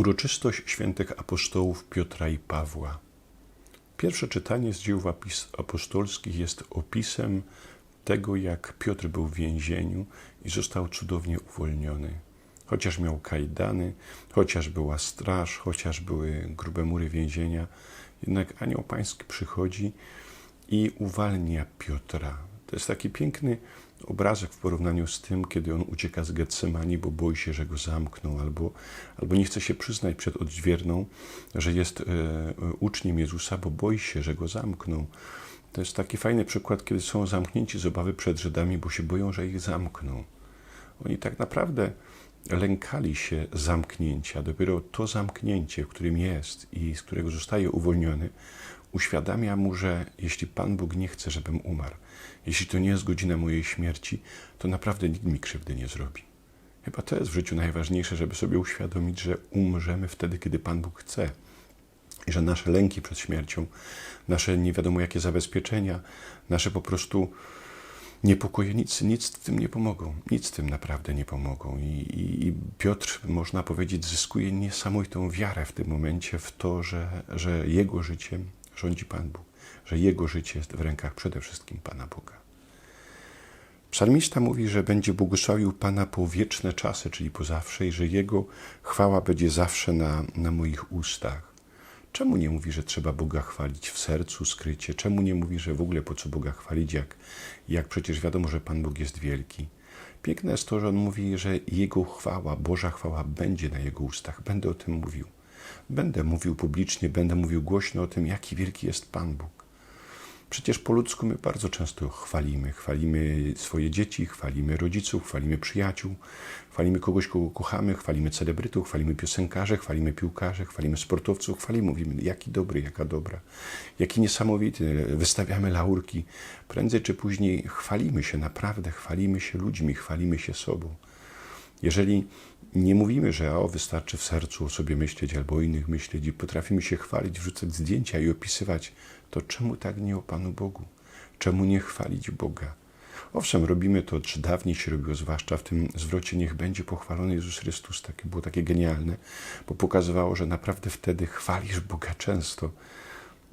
Uroczystość świętych apostołów Piotra i Pawła. Pierwsze czytanie z dzieł apostolskich jest opisem tego, jak Piotr był w więzieniu i został cudownie uwolniony. Chociaż miał kajdany, chociaż była straż, chociaż były grube mury więzienia, jednak anioł pański przychodzi i uwalnia Piotra. To jest taki piękny obrazek w porównaniu z tym, kiedy on ucieka z Getsemani, bo boi się, że go zamkną, albo, albo nie chce się przyznać przed odźwierną, że jest e, uczniem Jezusa, bo boi się, że go zamkną. To jest taki fajny przykład, kiedy są zamknięci z obawy przed Żydami, bo się boją, że ich zamkną. Oni tak naprawdę lękali się zamknięcia. Dopiero to zamknięcie, w którym jest i z którego zostaje uwolniony, uświadamia mu, że jeśli Pan Bóg nie chce, żebym umarł, jeśli to nie jest godzina mojej śmierci, to naprawdę nikt mi krzywdy nie zrobi. Chyba to jest w życiu najważniejsze, żeby sobie uświadomić, że umrzemy wtedy, kiedy Pan Bóg chce. I że nasze lęki przed śmiercią, nasze nie wiadomo jakie zabezpieczenia, nasze po prostu niepokoje, nic, nic w tym nie pomogą. Nic w tym naprawdę nie pomogą. I, i, I, Piotr, można powiedzieć, zyskuje niesamowitą wiarę w tym momencie w to, że, że jego życiem rządzi Pan Bóg, że jego życie jest w rękach przede wszystkim Pana Boga. Psalmista mówi, że będzie błogosławił Pana po wieczne czasy, czyli po zawsze, i że Jego chwała będzie zawsze na, na moich ustach. Czemu nie mówi, że trzeba Boga chwalić w sercu, skrycie? Czemu nie mówi, że w ogóle po co Boga chwalić, jak, jak przecież wiadomo, że Pan Bóg jest wielki? Piękne jest to, że On mówi, że Jego chwała, Boża chwała będzie na Jego ustach. Będę o tym mówił. Będę mówił publicznie, będę mówił głośno o tym, jaki wielki jest Pan Bóg. Przecież po ludzku my bardzo często chwalimy. Chwalimy swoje dzieci, chwalimy rodziców, chwalimy przyjaciół, chwalimy kogoś, kogo kochamy, chwalimy celebrytów, chwalimy piosenkarzy, chwalimy piłkarzy, chwalimy sportowców, chwalimy, mówimy, jaki dobry, jaka dobra, jaki niesamowity. Wystawiamy laurki. Prędzej czy później chwalimy się, naprawdę chwalimy się ludźmi, chwalimy się sobą. Jeżeli nie mówimy, że o, wystarczy w sercu o sobie myśleć albo o innych myśleć i potrafimy się chwalić, wrzucać zdjęcia i opisywać, to czemu tak nie o Panu Bogu? Czemu nie chwalić Boga? Owszem, robimy to, czy dawniej się robiło, zwłaszcza w tym zwrocie Niech będzie pochwalony Jezus Chrystus. Takie było takie genialne, bo pokazywało, że naprawdę wtedy chwalisz Boga często.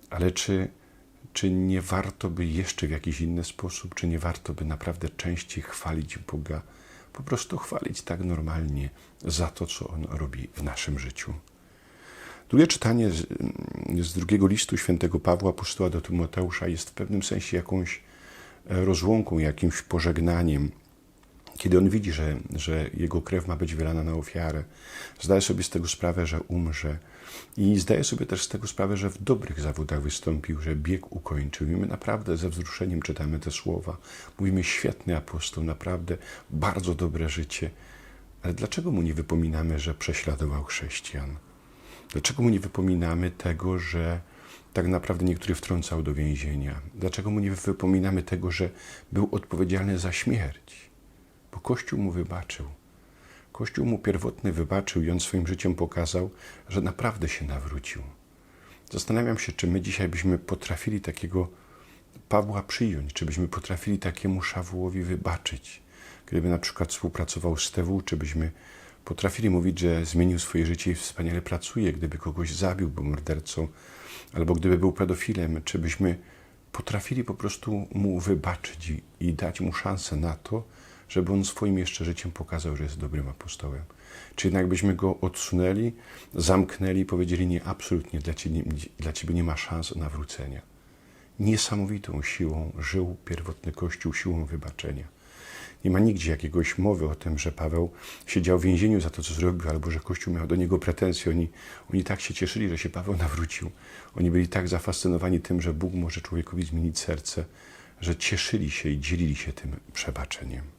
Ale czy, czy nie warto by jeszcze w jakiś inny sposób, czy nie warto by naprawdę częściej chwalić Boga? Po prostu chwalić tak normalnie za to, co On robi w naszym życiu. Drugie czytanie z, z drugiego listu świętego Pawła, apostoła do Tymoteusza, jest w pewnym sensie jakąś rozłąką, jakimś pożegnaniem kiedy on widzi, że, że jego krew ma być wylana na ofiarę, zdaje sobie z tego sprawę, że umrze i zdaje sobie też z tego sprawę, że w dobrych zawodach wystąpił, że bieg ukończył. I my naprawdę ze wzruszeniem czytamy te słowa. Mówimy, świetny apostoł, naprawdę bardzo dobre życie. Ale dlaczego mu nie wypominamy, że prześladował chrześcijan? Dlaczego mu nie wypominamy tego, że tak naprawdę niektórych wtrącał do więzienia? Dlaczego mu nie wypominamy tego, że był odpowiedzialny za śmierć? Bo Kościół mu wybaczył. Kościół mu pierwotny wybaczył i on swoim życiem pokazał, że naprawdę się nawrócił. Zastanawiam się, czy my dzisiaj byśmy potrafili takiego Pawła przyjąć, czy byśmy potrafili takiemu Szawłowi wybaczyć. Gdyby na przykład współpracował z TW, czy byśmy potrafili mówić, że zmienił swoje życie i wspaniale pracuje, gdyby kogoś zabił, był mordercą, albo gdyby był pedofilem, czy byśmy potrafili po prostu mu wybaczyć i dać mu szansę na to, żeby on swoim jeszcze życiem pokazał, że jest dobrym apostołem. Czy jednak byśmy go odsunęli, zamknęli i powiedzieli: Nie, absolutnie dla ciebie, dla ciebie nie ma szans nawrócenia. Niesamowitą siłą żył pierwotny Kościół, siłą wybaczenia. Nie ma nigdzie jakiegoś mowy o tym, że Paweł siedział w więzieniu za to, co zrobił, albo że Kościół miał do niego pretensje. Oni, oni tak się cieszyli, że się Paweł nawrócił. Oni byli tak zafascynowani tym, że Bóg może człowiekowi zmienić serce, że cieszyli się i dzielili się tym przebaczeniem.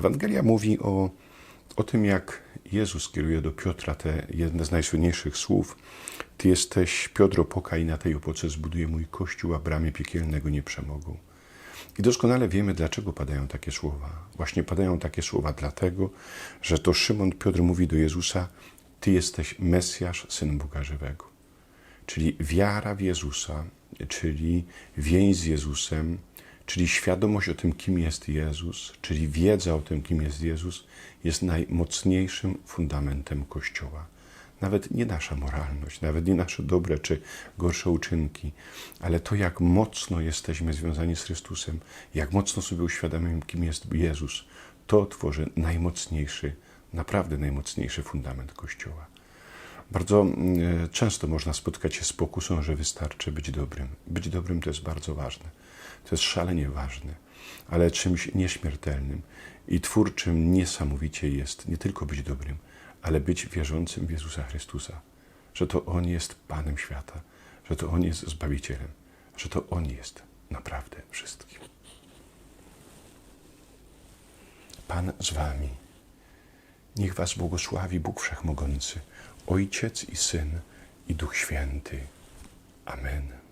Ewangelia mówi o, o tym, jak Jezus kieruje do Piotra te jedne z najsłynniejszych słów. Ty jesteś Piotr opoka i na tej opoce zbuduję mój kościół, a bramie piekielnego nie przemogą. I doskonale wiemy, dlaczego padają takie słowa. Właśnie padają takie słowa dlatego, że to Szymon Piotr mówi do Jezusa: Ty jesteś Mesjasz, syn Boga żywego. Czyli wiara w Jezusa, czyli więź z Jezusem, Czyli świadomość o tym, kim jest Jezus, czyli wiedza o tym, kim jest Jezus, jest najmocniejszym fundamentem Kościoła. nawet nie nasza moralność, nawet nie nasze dobre czy gorsze uczynki, ale to, jak mocno jesteśmy związani z Chrystusem, jak mocno sobie uświadamiamy, kim jest Jezus, to tworzy najmocniejszy, naprawdę najmocniejszy fundament Kościoła. Bardzo mm, często można spotkać się z pokusą, że wystarczy być dobrym. Być dobrym to jest bardzo ważne. To jest szalenie ważne, ale czymś nieśmiertelnym i twórczym niesamowicie jest nie tylko być dobrym, ale być wierzącym w Jezusa Chrystusa, że to On jest Panem świata, że to On jest Zbawicielem, że to On jest naprawdę wszystkim. Pan z Wami. Niech Was błogosławi Bóg Wszechmogący, Ojciec i Syn i Duch Święty. Amen.